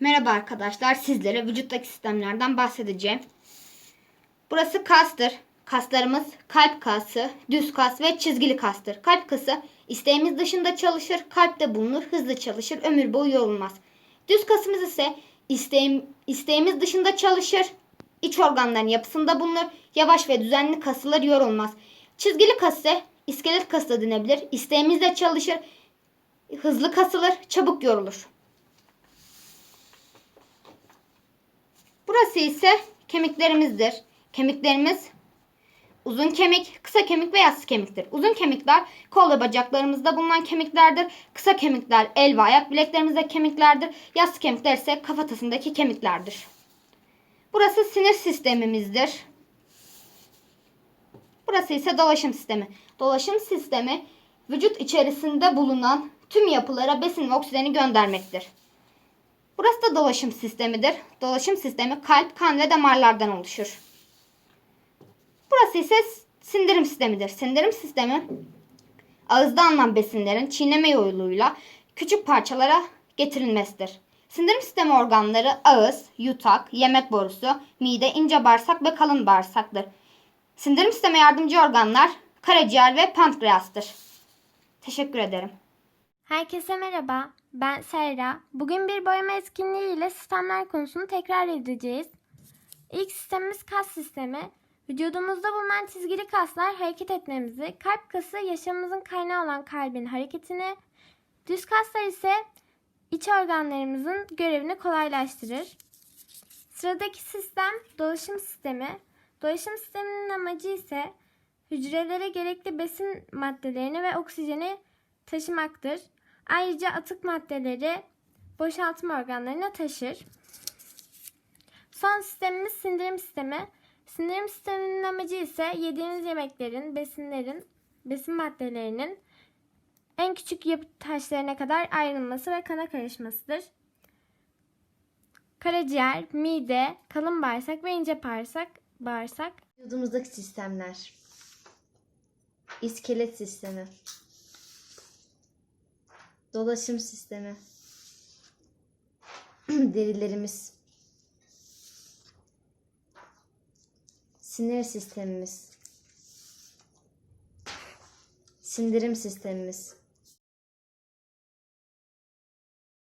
Merhaba arkadaşlar. Sizlere vücuttaki sistemlerden bahsedeceğim. Burası kastır. Kaslarımız kalp kası, düz kas ve çizgili kastır. Kalp kası isteğimiz dışında çalışır, kalpte bulunur, hızlı çalışır, ömür boyu yorulmaz. Düz kasımız ise isteğim, isteğimiz dışında çalışır, iç organların yapısında bulunur, yavaş ve düzenli kasılır, yorulmaz. Çizgili kas ise iskelet kası da denebilir, isteğimizle çalışır, hızlı kasılır, çabuk yorulur. Burası ise kemiklerimizdir. Kemiklerimiz uzun kemik, kısa kemik ve yassı kemiktir. Uzun kemikler kol ve bacaklarımızda bulunan kemiklerdir. Kısa kemikler el ve ayak bileklerimizde kemiklerdir. Yassı kemikler ise kafatasındaki kemiklerdir. Burası sinir sistemimizdir. Burası ise dolaşım sistemi. Dolaşım sistemi vücut içerisinde bulunan tüm yapılara besin ve oksijeni göndermektir. Burası da dolaşım sistemidir. Dolaşım sistemi kalp, kan ve damarlardan oluşur. Burası ise sindirim sistemidir. Sindirim sistemi ağızda alınan besinlerin çiğneme yoluyla küçük parçalara getirilmesidir. Sindirim sistemi organları ağız, yutak, yemek borusu, mide, ince bağırsak ve kalın bağırsaktır. Sindirim sistemi yardımcı organlar karaciğer ve pankreastır. Teşekkür ederim. Herkese merhaba. Ben Serra. Bugün bir boyama etkinliği ile sistemler konusunu tekrar edeceğiz. İlk sistemimiz kas sistemi. Vücudumuzda bulunan çizgili kaslar hareket etmemizi, kalp kası yaşamımızın kaynağı olan kalbin hareketini, düz kaslar ise iç organlarımızın görevini kolaylaştırır. Sıradaki sistem dolaşım sistemi. Dolaşım sisteminin amacı ise hücrelere gerekli besin maddelerini ve oksijeni taşımaktır. Ayrıca atık maddeleri boşaltma organlarına taşır. Son sistemimiz sindirim sistemi. Sindirim sisteminin amacı ise yediğimiz yemeklerin, besinlerin, besin maddelerinin en küçük yapı taşlarına kadar ayrılması ve kana karışmasıdır. Karaciğer, mide, kalın bağırsak ve ince bağırsak, bağırsak Vücudumuzdaki sistemler. İskelet sistemi. Dolaşım sistemi. Derilerimiz. Sinir sistemimiz. Sindirim sistemimiz.